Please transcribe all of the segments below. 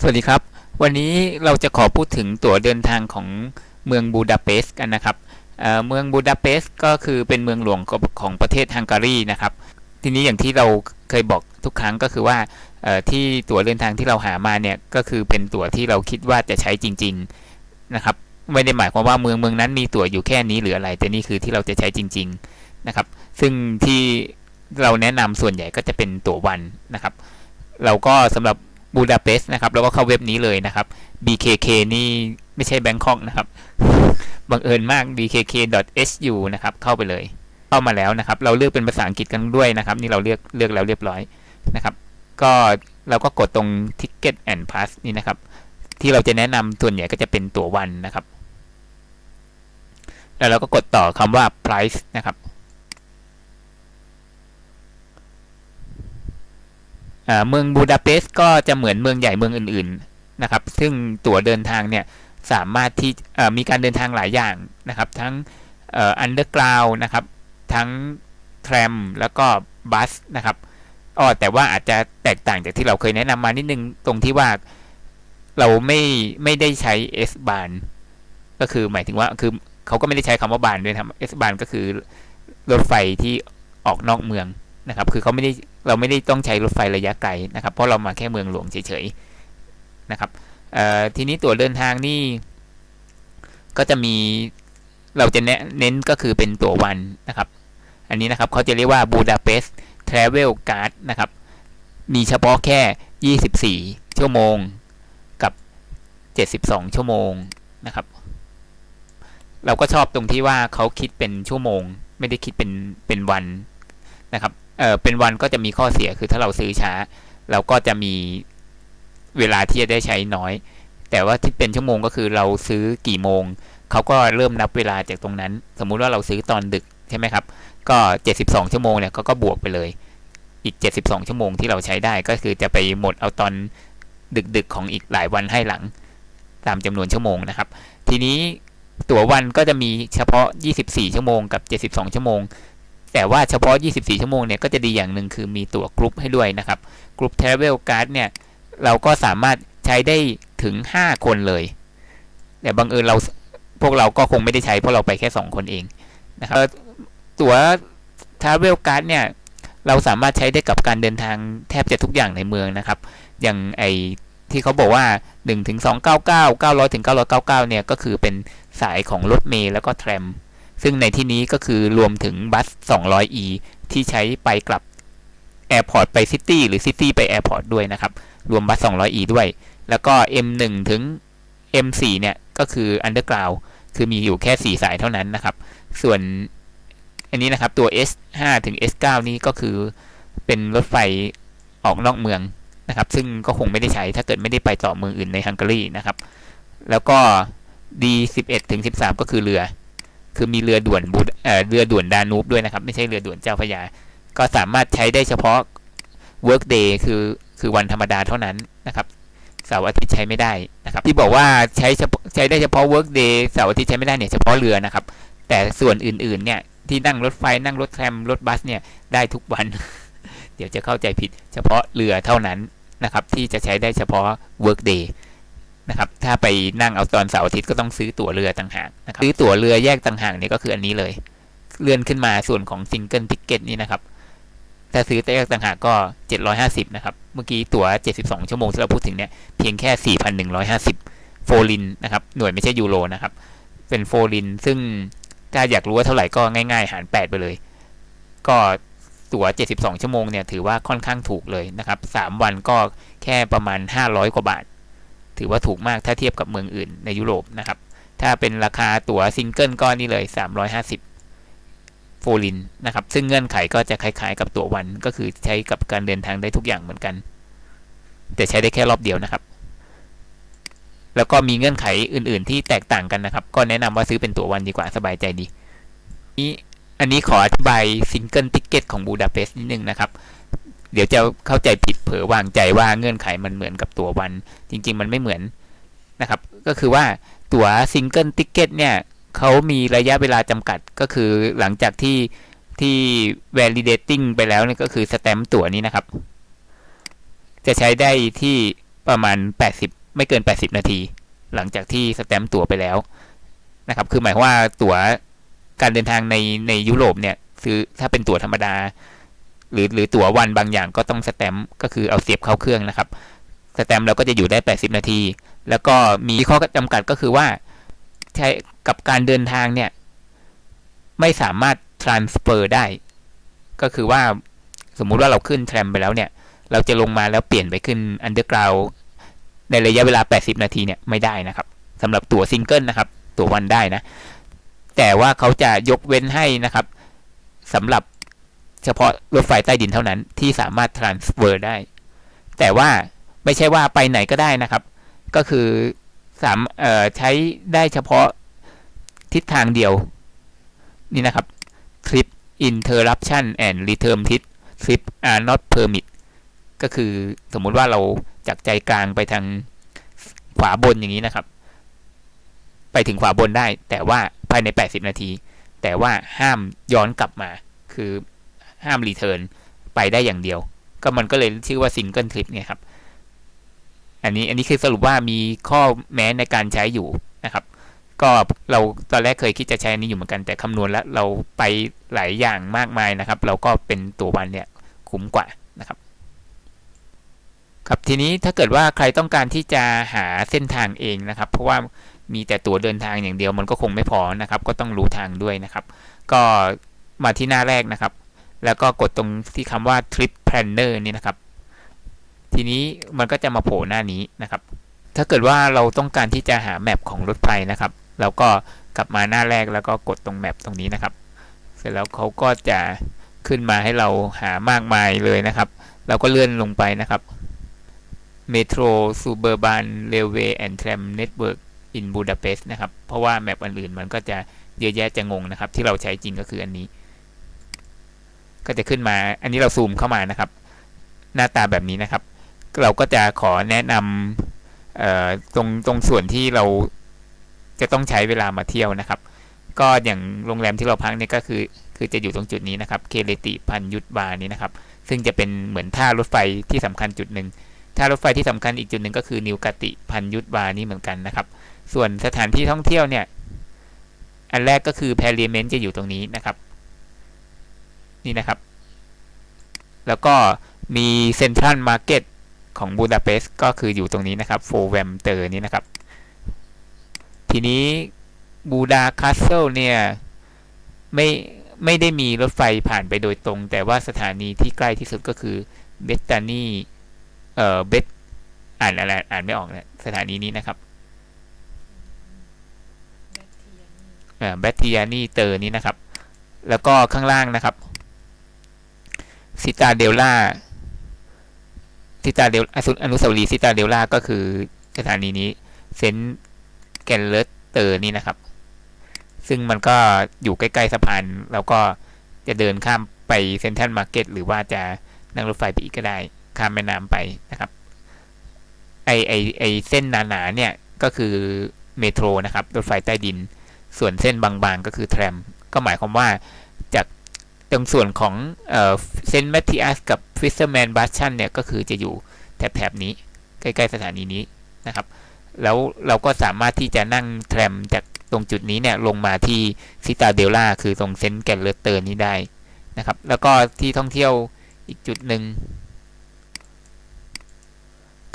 สวัสดีครับ วันนี้เราจะขอพูดถึงตั๋วเดินทางของเมืองบูดาเปสต์กันนะครับเเมืองบูดาเปสต์ก็คือเป็นเมืองหลวงของประเทศฮังการีนะครับ ทีนี้อย่างที่เราเคยบอกทุกครั้งก็คือว่าที่ตั๋วเดินทางที่เราหามาเนี่ยก็คือเป็นตั๋วที่เราคิดว่าจะใช้จริง ๆนะครับ ไม่ได้หมายความว่าเมืองเมืองนั้นมีตั๋วอยู่แค่นี้หรืออะไร แต่นี่คือที่เราจะใช้จริง ๆนะครับ ซึ่งที่เราแนะนำส่วนใหญ่ก็จะเป็นตั๋ววันนะครับ เราก็สำหรับ บูดาเปสต์นะครับเราก็เข้าเว็บนี้เลยนะครับ bkk นี่ไม่ใช่แบงคอกนะครับ บังเอิญมาก bkk.hu นะครับ เข้าไปเลย เข้ามาแล้วนะครับ เราเลือกเป็นภาษาอังกฤษกันด้วยนะครับ นี่เราเลือกเลือกแล้วเรียบร้อยนะครับ ก็เราก็กดตรง ticket and pass นี่นะครับ ที่เราจะแนะนำส่วนใหญ่ก็จะเป็นตั๋ววันนะครับ แล้วเราก็กดต่อคำว่า price นะครับ อ่า เมืองบูดาเปสต์ก็จะเหมือนเมืองใหญ่เมืองอื่นๆนะครับ ซึ่งตั๋วเดินทางเนี่ยสามารถที่มีการเดินทางหลายอย่างนะครับ ทั้งอันเดอร์กราวนะครับ ทั้งแทรมแล้วก็บัสนะครับอ๋อแต่ว่าอาจจะแตกต่างจากที่เราเคยแนะนำมานิดนึงตรงที่ว่าเราไม่ไม่ได้ใช้ S บานก็คือหมายถึงว่าคือเขาก็ไม่ได้ใช้คำว่าบานด้วยนะครับ S บานก็คือรถไฟที่ออกนอกเมือง นะครับ คือเขาไม่ได้เราไม่ได้ต้องใช้รถไฟระยะไกลนะครับ เพราะเรามาแค่เมืองหลวงเฉยๆนะครับเอ่อทีนี้ตั๋วเดินทางนี่ก็จะมีเราจะเนเน้นก็คือเป็นตั๋ววันนะครับ อันนี้นะครับเขาจะเรียกว่าบูดาเปสต์ทราเวลการ์ดนะครับ มีเฉพาะแค่ 24 ชั่วโมงกับ 72 ชั่วโมงนะครับ เราก็ชอบตรงที่ว่าเขาคิดเป็นชั่วโมง ไม่ได้คิดเป็นเป็นวันนะครับ เออเป็นวันก็จะมีข้อเสียคือถ้าเราซื้อช้า เราก็จะมีเวลาที่จะได้ใช้น้อย แต่ว่าที่เป็นชั่วโมงก็คือเราซื้อกี่โมงเขาก็เริ่มนับเวลาจากตรงนั้น สมมุติว่าเราซื้อตอนดึกใช่ไหมครับ ก็ 72 ชั่วโมงเนี่ยเขาก็บวกไปเลย อีก 72 ชั่วโมงที่เราใช้ได้ก็คือจะไปหมดเอาตอนดึกๆ ของอีกหลายวันให้หลัง ตามจำนวนชั่วโมงนะครับ ทีนี้ตั๋ววันก็จะมีเฉพาะ 24 ชั่วโมงกับ 72 ชั่วโมง แต่ว่าเฉพาะ 24 ชั่วโมงเนี่ยก็จะดีอย่างหนึ่งคือมีตั๋วกรุ๊ปให้ด้วยนะครับกรุ๊ป Travel Card เนี่ยเราก็สามารถใช้ได้ถึง 5 คนเลย แต่บังเอิญเราพวกเราก็คงไม่ได้ใช้เพราะเราไปแค่ 2 คนเองนะครับตั๋ว Travel Card เนี่ยเราสามารถใช้ได้กับการเดินทางแทบจะทุกอย่างในเมืองนะครับ อย่างไอที่เขาบอกว่า 1-299, 900-999 เนี่ยก็คือเป็นสายของรถเมล์แล้วก็แทรม ซึ่งในที่นี้ก็คือรวมถึงบัส 200e ที่ใช้ไปกลับแอร์พอร์ตไปซิตี้หรือซิตี้ไปแอร์พอร์ตด้วยนะครับ รวมบัส 200e ด้วย แล้วก็ M1 ถึง M4 เนี่ยก็คือ Underground คือมีอยู่แค่ 4 สายเท่านั้นนะครับ ส่วนอันนี้นะครับตัว S5 ถึง S9 นี่ก็คือเป็นรถไฟออกนอกเมืองนะครับ ซึ่งก็คงไม่ได้ใช้ถ้าเกิดไม่ได้ไปต่อเมืองอื่นในฮังการีนะครับ แล้วก็ D11 ถึง 13 ก็คือเรือ คือมีเรือด่วนบูดเอ่อเรือด่วนดานูบด้วยนะครับ ไม่ใช่เรือด่วนเจ้าพระยา ก็สามารถใช้ได้เฉพาะ work day คือคือวันธรรมดาเท่านั้นนะครับเสาร์อาทิตย์ใช้ไม่ได้นะครับ ที่บอกว่าใช้ใช้ได้เฉพาะ work day เสาร์อาทิตย์ใช้ไม่ได้เนี่ยเฉพาะเรือนะครับ แต่ส่วนอื่นๆเนี่ยที่นั่งรถไฟนั่งรถแทรมรถบัสเนี่ยได้ทุกวัน เดี๋ยวจะเข้าใจผิดเฉพาะเรือเท่านั้นนะครับ ที่จะใช้ได้เฉพาะ work day นะครับ ถ้าไปนั่งเอาตอนเสาร์อาทิตย์ก็ต้องซื้อตั๋วเรือต่างหากนะครับ ซื้อตั๋วเรือแยกต่างหากเนี่ยก็คืออันนี้เลย เลื่อนขึ้นมาส่วนของซิงเกิลทิกเก็ตนี่นะครับ ถ้าซื้อแยกต่างหากก็ 750 นะครับ เมื่อกี้ตั๋ว 72 ชั่วโมงที่เราพูดถึงเนี่ย เพียงแค่ 4,150 โฟลินนะครับ หน่วยไม่ใช่ยูโรนะครับ เป็นโฟลิน ซึ่งถ้าอยากรู้ว่าเท่าไหร่ก็ง่ายๆ หาร 8 ไปเลย ก็ตั๋ว 72 ชั่วโมงเนี่ย ถือว่าค่อนข้างถูกเลยนะครับ 3 วันก็แค่ประมาณ 500 กว่าบาท ถือว่าถูกมากถ้าเทียบกับเมืองอื่นในยุโรปนะครับ ถ้าเป็นราคาตั๋วซิงเกิลก็นี่เลย 350โฟลินนะครับ ซึ่งเงื่อนไขก็จะคล้ายๆ กับตั๋ววัน ก็คือใช้กับการเดินทางได้ทุกอย่างเหมือนกัน แต่ใช้ได้แค่รอบเดียวนะครับ แล้วก็มีเงื่อนไขอื่น ๆ ที่แตกต่างกันนะครับ ก็แนะนำว่าซื้อเป็นตั๋ววันดีกว่าสบายใจดีนี่อันนี้ขออธิบายซิงเกิลติเกตของบูดาเปสต์นิดนึงนะครับ เดี๋ยวจะเข้าใจผิดเผลอวางใจว่าเงื่อนไขมันเหมือนกับตั๋ววัน จริง ๆ มันไม่เหมือนนะครับ ก็คือว่าตั๋วซิงเกิลติเกตเนี่ยเขามีระยะเวลาจำกัดก็คือหลังจากที่ที่ validating ไปแล้วเนี่ยก็คือสแตมป์ตั๋วนี้นะครับ จะใช้ได้ที่ประมาณ 80 ไม่เกิน 80 นาที หลังจากที่สแตมป์ตั๋วไปแล้วนะครับ คือหมายว่าตั๋วการเดินทางในในยุโรปเนี่ยซื้อถ้าเป็นตั๋วธรรมดา หรือหรือตั๋ววันบางอย่างก็ต้องสแตมป์ก็คือเอาเสียบเข้าเครื่องนะครับสแตมป์เราก็จะอยู่ได้ 80 นาที แล้วก็มีข้อจำกัดก็คือว่าใช้กับการเดินทางเนี่ย ไม่สามารถ transfer ได้ ก็คือว่าสมมุติว่าเราขึ้นแทรมไปแล้วเนี่ย เราจะลงมาแล้วเปลี่ยนไปขึ้น underground ในระยะเวลา 80 นาทีเนี่ยไม่ได้นะครับสำหรับตั๋วซิงเกิลนะครับตั๋ววันได้นะ แต่ว่าเขาจะยกเว้นให้นะครับสำหรับ เฉพาะรถไฟใต้ดินเท่านั้นที่สามารถ transfer ได้ แต่ว่าไม่ใช่ว่าไปไหนก็ได้นะครับ ก็คือสามเอ่อใช้ได้เฉพาะทิศทางเดียว นี่นะครับ trip interruption and return trip trip are not permit ก็คือสมมุติว่าเราจากใจกลางไปทางขวาบนอย่างนี้นะครับ ไปถึงขวาบนได้ แต่ว่าภายใน 80 นาที แต่ว่าห้ามย้อนกลับมาคือ ห้ามรีเทิร์นไปได้อย่างเดียว ก็มันก็เลยชื่อว่าซิงเกิลทริปเนี่ยครับ อันนี้อันนี้คือสรุปว่ามีข้อแม้ในการใช้อยู่นะครับ ก็เราตอนแรกเคยคิดจะใช้อันนี้อยู่เหมือนกันแต่คำนวณแล้วเราไปหลายอย่างมากมายนะครับ เราก็เป็นตัววันเนี่ยคุ้มกว่านะครับครับทีนี้ถ้าเกิดว่าใครต้องการที่จะหาเส้นทางเองนะครับ เพราะว่ามีแต่ตัวเดินทางอย่างเดียวมันก็คงไม่พอนะครับ ก็ต้องรู้ทางด้วยนะครับ ก็มาที่หน้าแรกนะครับ แล้วก็กดตรงที่คำว่า trip planner นี่นะครับ ทีนี้มันก็จะมาโผล่หน้านี้นะครับ ถ้าเกิดว่าเราต้องการที่จะหาแมปของรถไฟนะครับ เราก็กลับมาหน้าแรกแล้วก็กดตรงแมปตรงนี้นะครับ เสร็จแล้วเขาก็จะขึ้นมาให้เราหามากมายเลยนะครับ เราก็เลื่อนลงไปนะครับ Metro Suburban Railway and Tram Network in Budapest นะครับ เพราะว่าแมปอันอื่นมันก็จะเยอะแยะจะงงนะครับ ที่เราใช้จริงก็คืออันนี้ ก็จะขึ้นมา อันนี้เราซูมเข้ามานะครับ หน้าตาแบบนี้นะครับ เราก็จะขอแนะนำตรงตรงส่วนที่เราจะต้องใช้เวลามาเที่ยวนะครับ ก็อย่างโรงแรมที่เราพักนี่ก็คือ คือจะอยู่ตรงจุดนี้นะครับ เคเลติพันยุทธบานี้นะครับ ซึ่งจะเป็นเหมือนท่ารถไฟที่สำคัญจุดหนึ่งท่ารถไฟที่สำคัญอีกจุดหนึ่งก็คือนิวกติพันยุทธบานี้เหมือนกันนะครับ ส่วนสถานที่ท่องเที่ยวเนี่ย อันแรกก็คือแพรเลียเมนต์จะอยู่ตรงนี้นะครับ นี่นะครับ แล้วก็มีเซ็นทรัลมาร์เก็ตของบูดาเปสต์ก็คืออยู่ตรงนี้นะครับโฟแวมเตอร์นี้นะครับ ทีนี้บูดาคาสเซิลเนี่ยไม่ไม่ได้มีรถไฟผ่านไปโดยตรง แต่ว่าสถานีที่ใกล้ที่สุดก็คือเบตตานีเอ่อเบตอ่านอะไรอ่านไม่ออกนะสถานีนี้นะครับเอ่อแบตติยานีเตอร์นี้นะครับ แล้วก็ข้างล่างนะครับ ซิตาเดลล่าซิตาเดลอนุสาวรีย์ซิตาเดลล่าก็คือสถานีนี้เซนแกนเลสเตอร์นี่นะครับ ซึ่งมันก็อยู่ใกล้ๆสะพานแล้วก็จะเดินข้ามไปเซ็นทรัลมาร์เก็ตหรือว่าจะนั่งรถไฟไปอีกก็ได้ ข้ามแม่น้ำไปนะครับ ไอไอไอเส้นหนาๆเนี่ยก็คือเมโทรนะครับ รถไฟใต้ดิน ส่วนเส้นบางๆ ก็คือแทรม ก็หมายความว่าจาก ตรงส่วนของเซนต์แมทธิอัสกับฟิสเซอร์แมนบัสชันเนี่ยก็คือจะอยู่แถบๆนี้ ใกล้ๆสถานีนี้นะครับ แล้วเราก็สามารถที่จะนั่งแทรมจากตรงจุดนี้เนี่ยลงมาที่ซิตาเดลล่าคือตรงเซนต์แกนเลเตอร์นี้ได้นะครับ แล้วก็ที่ท่องเที่ยวอีกจุดหนึ่ง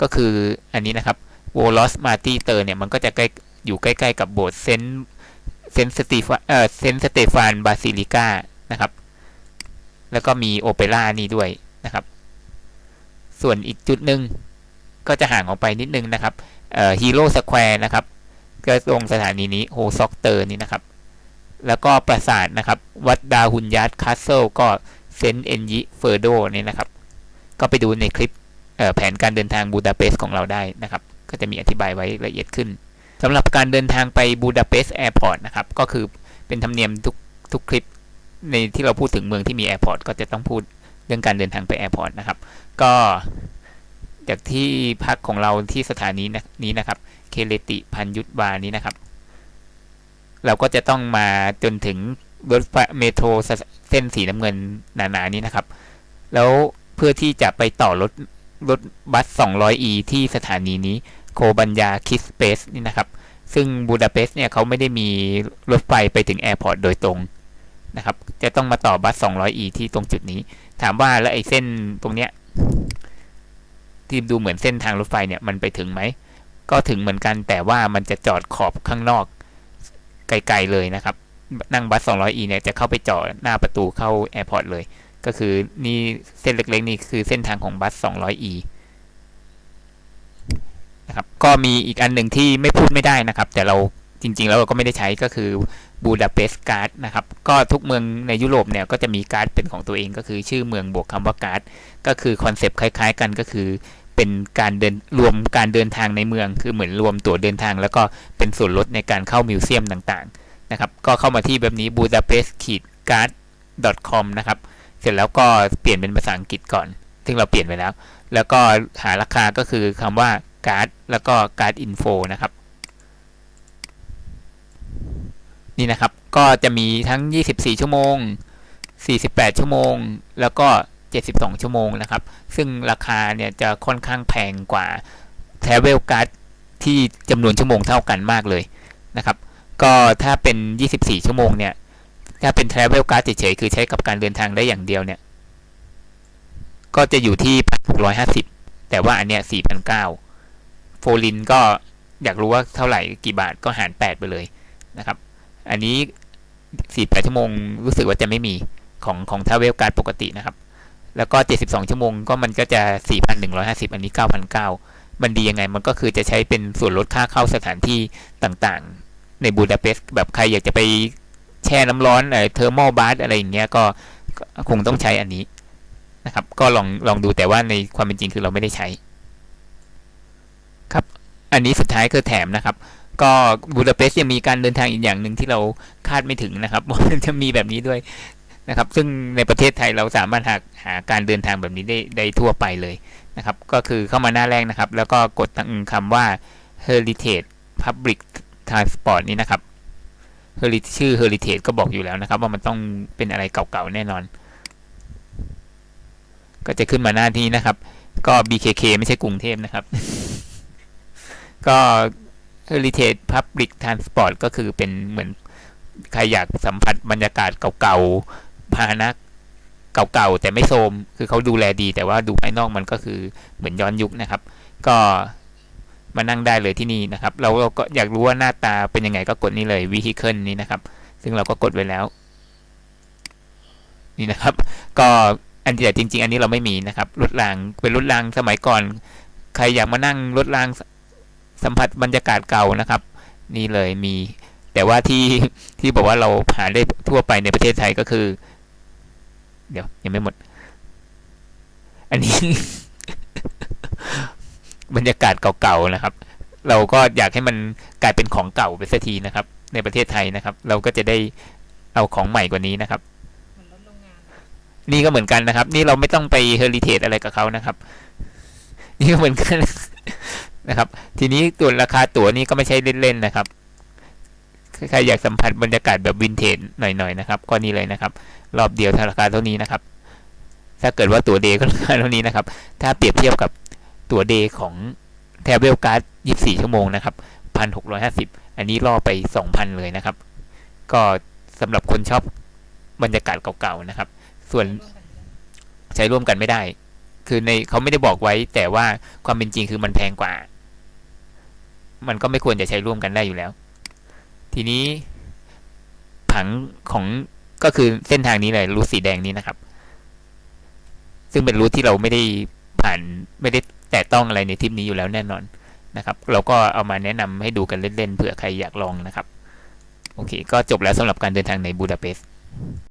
ก็คืออันนี้นะครับโวลอสมาตีเตอร์เนี่ยมันก็จะใกล้อยู่ใกล้ ๆ กับโบสถ์เซนเซนสตีฟเอ่อเซนสเตฟานบาซิลิกานะครับ แล้วก็มีโอเปร่านี่ด้วยนะครับ ส่วนอีกจุดหนึ่งก็จะห่างออกไปนิดนึงนะครับฮีโร่สแควร์นะครับ ก็ตรงสถานีนี้โฮซ็อกเตอร์นี่นะครับ แล้วก็ปราสาทนะครับ วัดดาหุนยัตคาสเซิลก็เซนเอนยิเฟอร์โดนี่นะครับ ก็ไปดูในคลิปแผนการเดินทางบูดาเปสต์ของเราได้นะครับ ก็จะมีอธิบายไว้ละเอียดขึ้นสำหรับการเดินทางไปบูดาเปสต์แอร์พอร์ตนะครับ ก็คือเป็นธรรมเนียมทุกทุกคลิป ในที่เราพูดถึงเมืองที่มีแอร์พอร์ตก็จะต้องพูดเรื่องการเดินทางไปแอร์พอร์ตนะครับ ก็จากที่พักของเราที่สถานีนี้นะครับ เคเลติพันยุทธบานี้นะครับ เราก็จะต้องมาจนถึงรถเมโทรเส้นสีน้ำเงินหนาๆนี้นะครับ แล้วเพื่อที่จะไปต่อรถรถบัส 200e ที่สถานีนี้โคบัญญาคิสเปสนี่นะครับ ซึ่งบูดาเปสต์เนี่ยเขาไม่ได้มีรถไฟไปถึงแอร์พอร์ตโดยตรง นะครับ จะต้องมาต่อบัส 200e ที่ตรงจุดนี้ ถามว่าแล้วไอ้เส้นตรงเนี้ยที่ดูเหมือนเส้นทางรถไฟเนี่ยมันไปถึงไหม ก็ถึงเหมือนกันแต่ว่ามันจะจอดขอบข้างนอกไกลๆเลยนะครับ นั่งบัส 200e เนี่ยจะเข้าไปจอดหน้าประตูเข้าแอร์พอร์ตเลย ก็คือนี่เส้นเล็กๆนี่คือเส้นทางของบัส 200e นะครับ ก็มีอีกอันหนึ่งที่ไม่พูดไม่ได้นะครับ แต่เราจริง ๆ แล้วเราก็ไม่ได้ใช้ก็คือ บูดาเปสต์การ์ดนะครับ ก็ทุกเมืองในยุโรปเนี่ยก็จะมีการ์ดเป็นของตัวเองก็คือชื่อเมืองบวกคำว่าการ์ดก็คือคอนเซปต์คล้าย ๆ กันก็คือ เป็นการเดินรวมการเดินทางในเมือง คือเหมือนรวมตั๋วเดินทาง แล้วก็เป็นส่วนลดในการเข้ามิวเซียมต่างๆนะครับ ก็เข้ามาที่แบบนี้ budapest card com นะครับ เสร็จแล้วก็เปลี่ยนเป็นภาษาอังกฤษก่อน ซึ่งเราเปลี่ยนไปแล้ว แล้วก็หาราคาก็คือคำว่าการ์ดแล้วก็การ์ดอินโฟนะครับ นี่นะครับ ก็จะมีทั้ง 24 ชั่วโมง 48 ชั่วโมง แล้วก็ 72 ชั่วโมงนะครับ ซึ่งราคาเนี่ยจะค่อนข้างแพงกว่า Travel Card ที่จำนวนชั่วโมงเท่ากันมากเลยนะครับ ก็ถ้าเป็น 24 ชั่วโมงเนี่ย ถ้าเป็น Travel Card เฉยๆ คือใช้กับการเดินทางได้อย่างเดียวเนี่ย ก็จะอยู่ที่ 1,650 แต่ว่าอันเนี้ย4,900โฟลินก็อยากรู้ว่าเท่าไหร่กี่บาทก็หาร 8 ไปเลยนะครับ อันนี้48ชั่วโมงรู้สึกว่าจะไม่มีของของ Travel Card ปกตินะครับ แล้วก็ 72 ชั่วโมงก็มันก็จะ 4,150 อันนี้ 9,900 มันดียังไง มันก็คือจะใช้เป็นส่วนลดค่าเข้าสถานที่ต่างๆ ในบูดาเปสต์แบบใครอยากจะไปแช่น้ำร้อนเอ่อเทอร์โมบาร์อะไรอย่างเงี้ยก็ก็คงต้องใช้อันนี้นะครับ ก็ลองลองดูแต่ว่าในความเป็นจริงคือเราไม่ได้ใช้ ครับ อันนี้สุดท้ายคือแถมนะครับ ก็บูดาเปสต์ยังมีการเดินทางอีกอย่างหนึ่งที่เราคาดไม่ถึงนะครับว่ามันจะมีแบบนี้ด้วยนะครับ ซึ่งในประเทศไทยเราสามารถหาหาการเดินทางแบบนี้ได้ได้ทั่วไปเลยนะครับ ก็คือเข้ามาหน้าแรกนะครับ แล้วก็กดตั้งคำว่า Heritage Public Transport นี้นะครับ Heritage ชื่อ Heritage ก็บอกอยู่แล้วนะครับ ว่ามันต้องเป็นอะไรเก่าๆแน่นอน ก็จะขึ้นมาหน้าที่นะครับ ก็ BKK ไม่ใช่กรุงเทพนะครับ ก็ Heritage Public Transport ก็คือเป็นเหมือนใครอยากสัมผัสบรรยากาศเก่าๆพาหนะเก่าๆแต่ไม่โทรมคือเขาดูแลดี แต่ว่าดูภายนอกมันก็คือเหมือนย้อนยุคนะครับ ก็มานั่งได้เลยที่นี่นะครับเราเราก็อยากรู้ว่าหน้าตาเป็นยังไงก็กดนี่เลย Vehicle นี้นะครับ ซึ่งเราก็กดไว้แล้ว นี่นะครับ ก็อันที่แต่จริง ๆ อันนี้เราไม่มีนะครับรถรางเป็นรถรางสมัยก่อน ใครอยากมานั่งรถราง สัมผัสบรรยากาศเก่านะครับ นี่เลยมี แต่ว่าที่ที่บอกว่าเราหาได้ทั่วไปในประเทศไทยก็คือ เดี๋ยวยังไม่หมด อันนี้ บรรยากาศเก่าๆนะครับ เราก็อยากให้มันกลายเป็นของเก่าไปสักทีนะครับ ในประเทศไทยนะครับ เราก็จะได้เอาของใหม่กว่านี้นะครับนี่ก็เหมือนกันนะครับ นี่เราไม่ต้องไปเฮอริเทจอะไรกับเขานะครับ นี่ก็เหมือนกัน นะครับ ทีนี้ตัวราคาตั๋วนี่ก็ไม่ใช่เล่นๆนะครับใครอยากสัมผัสบรรยากาศแบบวินเทจหน่อยๆนะครับก็นี่เลยนะครับ รอบเดียวราคาเท่านี้นะครับ ถ้าเกิดว่าตั๋วเดย์ก็ราคาเท่านี้นะครับ ถ้าเปรียบเทียบกับตั๋วเดย์ของแทเวลการ์ด24 ชั่วโมงนะครับ1,650 อันนี้ล่อไป 2,000 เลยนะครับ ก็สำหรับคนชอบบรรยากาศเก่าๆนะครับ ส่วนใช้ร่วมกันไม่ได้ คือในเขาไม่ได้บอกไว้แต่ว่าความเป็นจริงคือมันแพงกว่า มันก็ไม่ควรจะใช้ร่วมกันได้อยู่แล้ว ทีนี้ผังของก็คือเส้นทางนี้เลยรูทสีแดงนี้นะครับ ซึ่งเป็นรูทที่เราไม่ได้ผ่านไม่ได้แตะต้องอะไรในทริปนี้อยู่แล้วแน่นอนนะครับ เราก็เอามาแนะนำให้ดูกันเล่นๆเผื่อใครอยากลองนะครับ โอเค ก็จบแล้วสำหรับการเดินทางในบูดาเปสต์